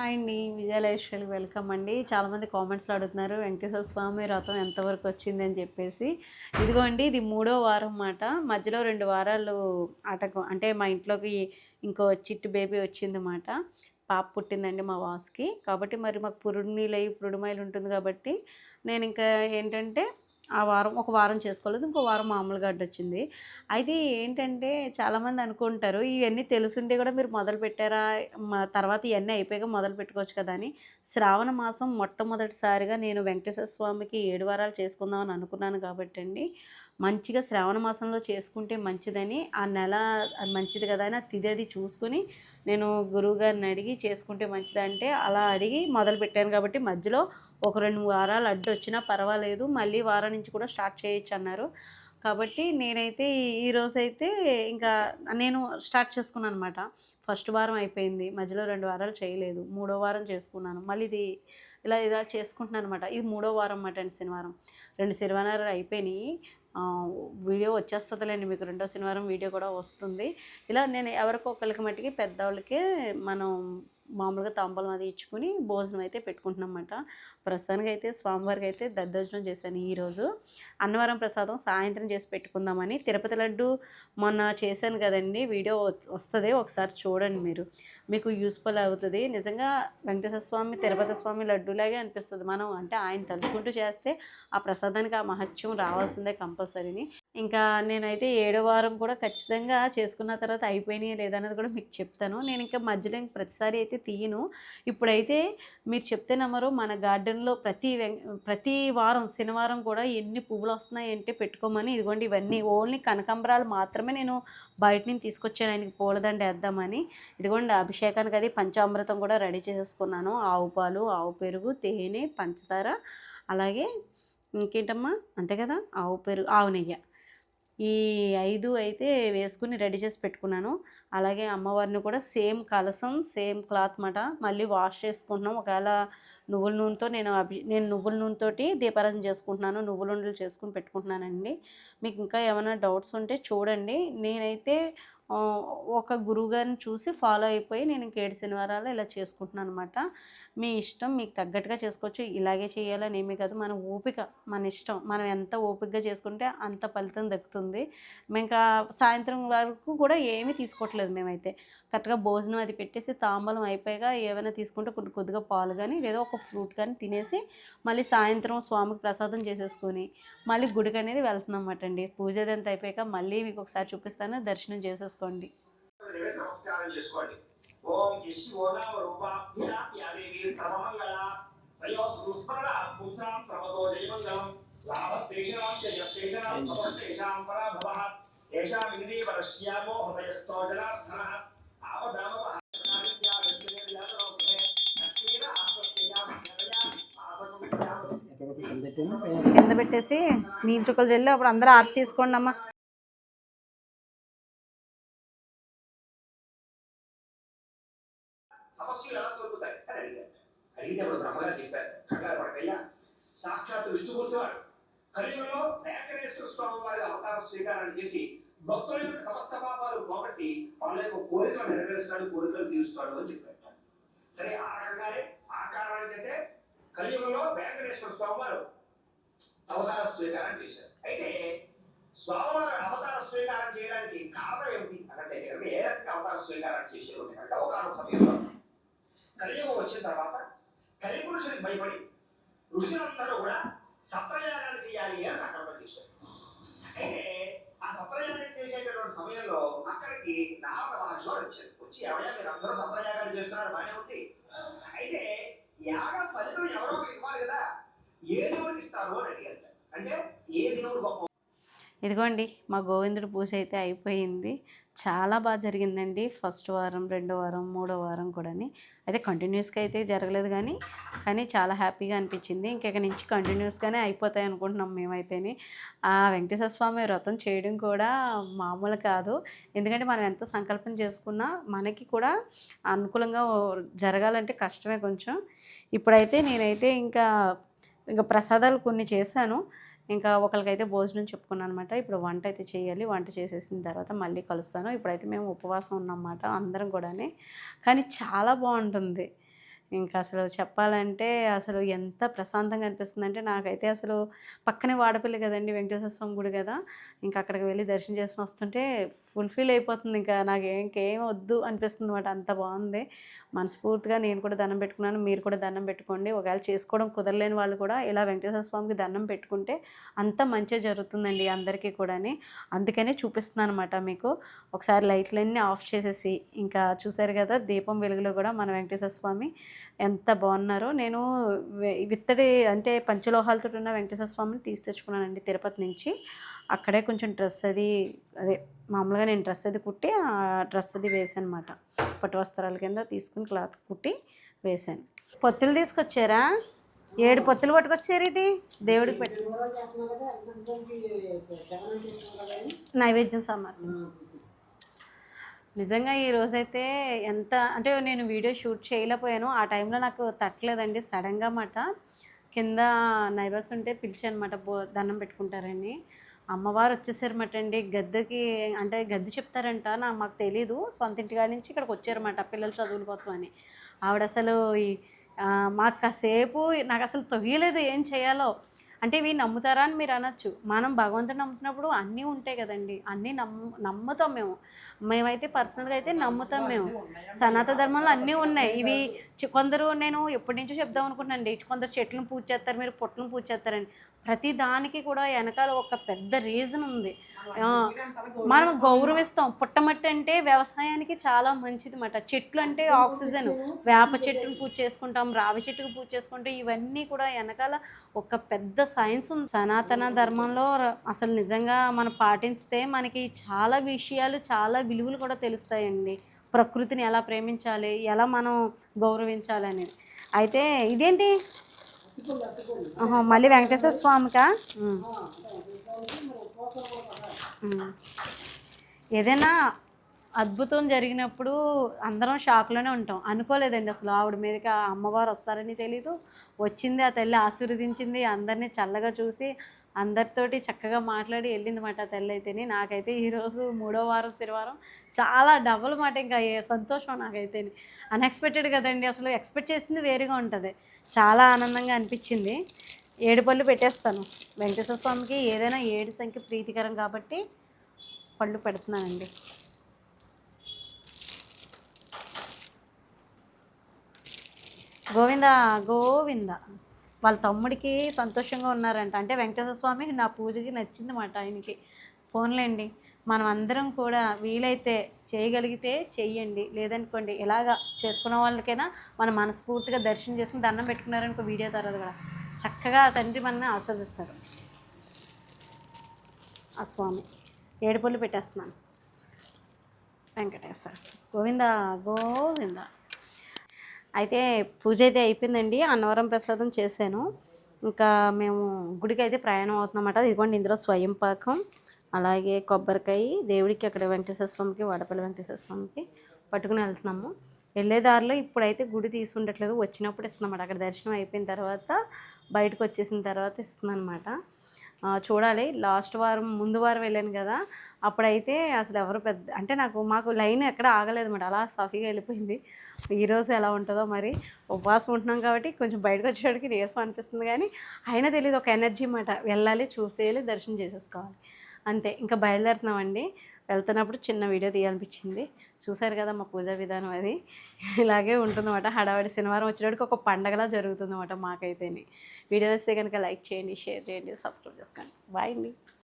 Hi అండి Vijayalakshmi welcome అండి. చాలామంది కామెంట్స్లో అడుగుతున్నారు వెంకటేశ్వర స్వామి వ్రతం ఎంతవరకు వచ్చింది అని చెప్పేసి. ఇదిగోండి ఇది మూడో వారం అన్నమాట మధ్యలో రెండు వారాలు ఆటకం అంటే మా ఇంట్లోకి ఇంకో చిట్టు బేబీ వచ్చిందన్నమాట పాప పుట్టిందండి మా వాస్కి. కాబట్టి మరి మాకు పురుడు నీళ్ళు పురుడుమైలు ఉంటుంది కాబట్టి నేను ఇంకా ఏంటంటే ఆ వారం ఒక వారం చేసుకోలేదు. ఇంకో వారం మామూలుగా అడ్డొచ్చింది. అయితే ఏంటంటే చాలామంది అనుకుంటారు ఇవన్నీ తెలుసుంటే కూడా మీరు మొదలు పెట్టారా? తర్వాత ఇవన్నీ అయిపోయాక మొదలు పెట్టుకోవచ్చు కదా అని. శ్రావణ మాసం మొట్టమొదటిసారిగా నేను వెంకటేశ్వర స్వామికి ఏడు వారాలు చేసుకుందామని అనుకున్నాను కాబట్టి అండి. మంచిగా శ్రావణ మాసంలో చేసుకుంటే మంచిదని ఆ నెల అది మంచిది కదా అని ఆ అది చూసుకొని నేను గురువుగారిని అడిగి చేసుకుంటే మంచిదంటే అలా అడిగి మొదలు పెట్టాను కాబట్టి మధ్యలో ఒక రెండు వారాలు అడ్డు వచ్చినా పర్వాలేదు మళ్ళీ వారం నుంచి కూడా స్టార్ట్ చేయొచ్చు అన్నారు. కాబట్టి నేనైతే ఈరోజు అయితే ఇంకా నేను స్టార్ట్ చేసుకున్నాను అనమాట ఫస్ట్ వారం అయిపోయింది మధ్యలో రెండు వారాలు చేయలేదు మూడో వారం చేసుకున్నాను. మళ్ళీ ఇది ఇలా ఇలా చేసుకుంటున్నాను అనమాట ఇది మూడో వారం అన్నమాట అండి శనివారం. రెండు శనివారాలు అయిపోయినాయి. వీడియో వచ్చేస్తుందిలేండి. మీకు రెండో శనివారం వీడియో కూడా వస్తుంది. ఇలా నేను ఎవరికో ఒకరికి మట్టికి పెద్దవాళ్ళకి మనం మామూలుగా తాంబూలం అది ఇచ్చుకుని భోజనం అయితే పెట్టుకుంటున్నాం ప్రస్తుతానికి అయితే స్వామివారికి అయితే దద్దోజనం చేశాను ఈరోజు అన్నవరం ప్రసాదం సాయంత్రం చేసి పెట్టుకుందామని. తిరుపతి లడ్డు మొన్న చేశాను కదండి. వీడియో వస్తుంది ఒకసారి చూడండి మీరు. మీకు యూస్ఫుల్ అవుతుంది. నిజంగా వెంకటేశ్వర స్వామి తిరుపతి స్వామి లడ్డూలాగే అనిపిస్తుంది. మనం అంటే ఆయన తలుచుకుంటూ చేస్తే ఆ ప్రసాదానికి ఆ మహత్యం రావాల్సిందే కంపల్సరీని. ఇంకా నేనైతే ఏడో వారం కూడా ఖచ్చితంగా చేసుకున్న తర్వాత అయిపోయినాయి లేదన్నది కూడా మీకు చెప్తాను. నేను ఇంకా మధ్యలో ఇంక ప్రతిసారి అయితే తీయను. ఇప్పుడైతే మీరు చెప్తే నమ్మరు మన గార్డెన్లో ప్రతి వెం- ప్రతి వారం శనివారం కూడా ఎన్ని పువ్వులు వస్తున్నాయి అంటే పెట్టుకోమని ఇదిగోండి ఇవన్నీ ఓన్లీ కనకాంబరాలు మాత్రమే నేను బయట నుంచి తీసుకొచ్చాను. ఆయనకి పూలదండ వేద్దామని. ఇదిగోండి అభిషేకానికి అది పంచామృతం కూడా రెడీ చేసేసుకున్నాను. ఆవు పాలు ఆవు పెరుగు తేనె పంచదార అలాగే ఇంకేంటమ్మా? అంతే కదా? ఆవు పెరుగు ఆవు నెయ్యి. ఈ ఐదు అయితే వేసుకుని రెడీ చేసి పెట్టుకున్నాను. అలాగే అమ్మవారిని కూడా సేమ్ కలసం సేమ్ క్లాత్ మాట మళ్ళీ వాష్ చేసుకుంటున్నాం. ఒకవేళ నువ్వుల నూనెతో నేను అభి నేను నువ్వుల నూనెతోటి దీపారాధన చేసుకుంటున్నాను నువ్వుల ఉండలు చేసుకుని పెట్టుకుంటున్నానండి. మీకు ఇంకా ఏమైనా డౌట్స్ ఉంటే చూడండి. నేనైతే ఒక గురువుగారిని చూసి ఫాలో అయిపోయి నేను ఇంకేడు శనివారాలు ఇలా చేసుకుంటున్నాను అనమాట మీ ఇష్టం మీకు తగ్గట్టుగా చేసుకోవచ్చు. ఇలాగే చేయాలని ఏమీ కాదు. మన ఓపిక మన ఇష్టం. మనం ఎంత ఓపికగా చేసుకుంటే అంత ఫలితం దక్కుతుంది. మేము ఇంకా సాయంత్రం వరకు కూడా ఏమీ తీసుకోవట్లేదు మేమైతే. కరెక్ట్గా భోజనం అది పెట్టేసి తాంబలం అయిపోయాక ఏమైనా తీసుకుంటే కొన్ని కొద్దిగా పాలు కానీ లేదా ఒక ఫ్రూట్ కానీ తినేసి మళ్ళీ సాయంత్రం స్వామికి ప్రసాదం చేసేసుకొని మళ్ళీ గుడికి అనేది వెళ్తున్నాం అన్నమాట అండి. పూజ అదంతా అయిపోయాక మళ్ళీ మీకు ఒకసారి చూపిస్తాను. దర్శనం చేసేసుకుని దేవి నమస్కారం చేసుకోండి. ఓం ఆపదామవ కింద పెట్టేసి నీళ్ళు చుక్కలు జల్లి అప్పుడు అందరూ ఆర్తి తీసుకోండి అమ్మా సమస్యలు ఎలా తొలుగుతాయి అని అడిగారు. అడిగితే బ్రహ్మగారు చెప్పారు కంగారు పడకయ్యా సాక్షాత్ విష్ణుమూర్తివాడు కలియుగంలో వెంకటేశ్వర స్వామి వారి అవతార స్వీకారం చేసి భక్తుల యొక్క సమస్త పాపాలు పోగొట్టి వాళ్ళ యొక్క కోరికలు నెరవేరుస్తాడు కోరికలు తీరుస్తాడు అని చెప్పారు. సరే ఆ రకంగానే ఆ కారణం చేతే కలియుగంలో వెంకటేశ్వర స్వామి వారు అవతార స్వీకారం చేశారు. అయితే స్వామివారు అవతార స్వీకారం చేయడానికి కారణం ఏమిటి అంటే ఏ రకంగా అవతార స్వీకారం చేశారు అంటే కనుక సమయంలో కలియుగం వచ్చిన తర్వాత కలిపురుషుడికి భయపడి ఋషులందరూ కూడా సత్రయాగాన్ని చేయాలి అని సంకల్పం చేశారు. అయితే ఆ సత్రయాగం చేసేటటువంటి సమయంలో అక్కడికి నారద మహర్షి వారు వచ్చారు. వచ్చి ఎవరైనా మీరు అందరూ సత్రయాగాలు చేస్తున్నారు బాగానే ఉంది. అయితే యాగ ఫలితం ఎవరో ఒకరికి ఇవ్వాలి కదా? ఏ దేవుడికి ఇస్తారు అని అడిగారు. అంటే ఏ దేవుడు గొప్ప ఇదిగోండి మా గోవిందుడు పూజ అయితే అయిపోయింది. చాలా బాగా జరిగిందండి. ఫస్ట్ వారం రెండో వారం మూడో వారం కూడాని. అయితే కంటిన్యూస్గా అయితే జరగలేదు కానీ కానీ చాలా హ్యాపీగా అనిపించింది. ఇంక నుంచి కంటిన్యూస్గానే అయిపోతాయి అనుకుంటున్నాం మేమైతేనే. ఆ వెంకటేశ్వర స్వామి వ్రతం చేయడం కూడా మామూలు కాదు. ఎందుకంటే మనం ఎంత సంకల్పం చేసుకున్నా మనకి కూడా అనుకూలంగా జరగాలంటే కష్టమే కొంచెం. ఇప్పుడైతే నేనైతే ఇంకా ఇంకా ప్రసాదాలు కొన్ని చేశాను. ఇంకా ఒకరికైతే భోజనం చెప్పుకున్నాను అనమాట ఇప్పుడు వంట అయితే చేయాలి. వంట చేసేసిన తర్వాత మళ్ళీ కలుస్తాను. ఇప్పుడైతే మేము ఉపవాసం ఉన్నామన్నమాట అందరం కూడానే. కానీ చాలా బాగుంటుంది. ఇంకా అసలు చెప్పాలంటే అసలు ఎంత ప్రశాంతంగా అనిపిస్తుంది అంటే నాకైతే అసలు పక్కనే వాడపల్లి కదండి వెంకటేశ్వర స్వామి గుడి కదా. ఇంకా అక్కడికి వెళ్ళి దర్శనం చేసుకుని వస్తుంటే ఫుల్ఫిల్ అయిపోతుంది ఇంకా. నాకు ఇంకేం వద్దు అనిపిస్తుంది అనమాట అంత బాగుంది. మనస్ఫూర్తిగా నేను కూడా దండం పెట్టుకున్నాను. మీరు కూడా దండం పెట్టుకోండి. ఒకవేళ చేసుకోవడం కుదరలేని వాళ్ళు కూడా ఇలా వెంకటేశ్వర స్వామికి దండం పెట్టుకుంటే అంత మంచిగా జరుగుతుందండి అందరికీ కూడాని. అందుకనే చూపిస్తున్నాను అనమాట మీకు. ఒకసారి లైట్లన్నీ ఆఫ్ చేసేసి ఇంకా చూసారు కదా దీపం వెలుగులో కూడా మన వెంకటేశ్వర స్వామి ఎంత బాగున్నారో. నేను విత్తడి అంటే పంచలోహాలతో ఉన్న వెంకటేశ్వర స్వామిని తీసి తెచ్చుకున్నానండి తిరుపతి నుంచి. అక్కడే కొంచెం డ్రెస్ అది అదే మామూలుగా నేను డ్రెస్ అది కుట్టి ఆ డ్రెస్ అది వేసాను అనమాట పట్టు వస్త్రాల కింద తీసుకుని క్లాత్ కుట్టి వేసాను పొత్తులు తీసుకొచ్చారా? ఏడు పొత్తులు పట్టుకొచ్చారు దేవుడికి పెట్టి. నైవేద్యం సామాన్ నిజంగా ఈ రోజైతే ఎంత అంటే నేను వీడియో షూట్ చేయలేకపోయాను. ఆ టైంలో నాకు తట్టలేదండి సడన్గా మాట కింద నైబర్స్ ఉంటే పిలిచానమాట బో దండం పెట్టుకుంటారని. అమ్మవారు వచ్చేసారన్నమాట అండి. గద్దెకి అంటే గద్దె చెప్తారంట నా మాకు తెలీదు. సొంత ఇంటికాడ నుంచి ఇక్కడికి వచ్చారన్నమాట పిల్లల చదువుల కోసం అని. ఆవిడ అసలు ఈ మాకు కాసేపు నాకు అసలు తొగియలేదు ఏం చేయాలో. అంటే ఇవి నమ్ముతారా అని మీరు అనొచ్చు. మనం భగవంతుని నమ్ముతున్నప్పుడు అన్నీ ఉంటాయి కదండి. అన్నీ నమ్ము నమ్ముతాం మేము. మేమైతే పర్సనల్గా అయితే నమ్ముతాం మేము. సనాతన ధర్మంలో అన్నీ ఉన్నాయి. ఇవి కొందరు నేను ఎప్పటి నుంచో చెప్దాం అనుకుంటున్నాండి కొందరు చెట్లను పూజ చేస్తారు మీరు పొట్లను పూజ చేస్తారని. ప్రతి దానికి కూడా వెనకాల ఒక పెద్ద రీజన్ ఉంది. మనం గౌరవిస్తాం. పుట్టమట్టి అంటే వ్యవసాయానికి చాలా మంచిది మాట చెట్లు అంటే ఆక్సిజన్. వేప చెట్టును పూజ చేసుకుంటాం రావి చెట్టుకు పూజ చేసుకుంటాం. ఇవన్నీ కూడా వెనకాల ఒక పెద్ద సైన్స్ ఉంది. సనాతన ధర్మంలో అసలు నిజంగా మనం పాటిస్తే మనకి చాలా విషయాలు చాలా విలువలు కూడా తెలుస్తాయండి. ప్రకృతిని ఎలా ప్రేమించాలి ఎలా మనం గౌరవించాలి అనేది అయితే ఇదేంటి? మళ్ళీ వెంకటేశ్వర స్వామికా? ఏదైనా అద్భుతం జరిగినప్పుడు అందరం షాక్లోనే ఉంటాం. అనుకోలేదండి అసలు ఆవిడ మీదకి ఆ అమ్మవారు వస్తారని తెలీదు. వచ్చింది ఆ తల్లి ఆశీర్వదించింది. అందరినీ చల్లగా చూసి అందరితోటి చక్కగా మాట్లాడి వెళ్ళింది మాట ఆ తల్లి నాకైతే ఈరోజు మూడో వారం శనివారం చాలా డబుల్ మాట. ఇంకా ఏ సంతోషం నాకైతే అన్ఎక్స్పెక్టెడ్ కదండి. అసలు ఎక్స్పెక్ట్ చేసింది వేరుగా ఉంటుంది. చాలా ఆనందంగా అనిపించింది. ఏడు పళ్ళు పెట్టేస్తాను. వెంకటేశ్వర స్వామికి ఏదైనా ఏడు సంఖ్య ప్రీతికరం కాబట్టి పళ్ళు పెడుతున్నానండి. గోవింద గోవింద. వాళ్ళ తమ్ముడికి సంతోషంగా ఉన్నారంట. అంటే వెంకటేశ్వర స్వామి నా పూజకి నచ్చింది మాట ఆయనకి. ఫోన్లేండి మనం అందరం కూడా వీలైతే చేయగలిగితే చెయ్యండి. లేదనుకోండి ఇలాగా చేసుకున్న వాళ్ళకైనా మనం మనస్ఫూర్తిగా దర్శనం చేసుకుని దండం పెట్టుకున్నారనుకో వీడియో తర్వాత కూడా. చక్కగా తండ్రి మనల్ని ఆస్వాదిస్తారు. ఆ స్వామి ఏడుపళ్ళు పెట్టేస్తున్నాను. వెంకటేశ్వర. గోవింద గోవింద. అయితే పూజ అయితే అయిపోయిందండి. అన్నవరం ప్రసాదం చేశాను. ఇంకా మేము గుడికి అయితే ప్రయాణం అవుతున్నమాట ఇదిగోండి ఇందులో స్వయం పాకం అలాగే కొబ్బరికాయ దేవుడికి అక్కడ వెంకటేశ్వర స్వామికి వాడపల్లి వెంకటేశ్వర స్వామికి పట్టుకుని వెళ్తున్నాము. వెళ్ళే దారిలో ఇప్పుడైతే గుడి తీసుండట్లేదు వచ్చినప్పుడు ఇస్తున్నామాట అక్కడ దర్శనం అయిపోయిన తర్వాత బయటకు వచ్చేసిన తర్వాత ఇస్తుందన్నమాట. చూడాలి. లాస్ట్ వారం ముందు వారం వెళ్ళాను కదా. అప్పుడైతే అసలు ఎవరు పెద్ద అంటే నాకు మాకు లైన్ ఎక్కడ ఆగలేదు అన్నమాట అలా సాఫీగా వెళ్ళిపోయింది. ఈరోజు ఎలా ఉంటుందో మరి ఉపవాసం ఉంటున్నాం కాబట్టి కొంచెం బయటకు వచ్చేటికి నీరసం అనిపిస్తుంది కానీ అయినా తెలియదు ఒక ఎనర్జీ అన్నమాట వెళ్ళాలి చూసేయాలి దర్శనం చేసేసుకోవాలి. అంతే. ఇంకా బయలుదేరుతున్నామండి. వెళ్తున్నప్పుడు చిన్న వీడియో తీయాలనిపించింది. చూసారు కదా మా పూజా విధానం అది. ఇలాగే ఉంటుందన్నమాట. హడావడి శనివారం వచ్చేటప్పటికి ఒక పండగలా జరుగుతుందన్నమాట మాకైతేనే. వీడియో వస్తే కనుక లైక్ చేయండి షేర్ చేయండి సబ్స్క్రైబ్ చేసుకోండి. బాయ్ అండి.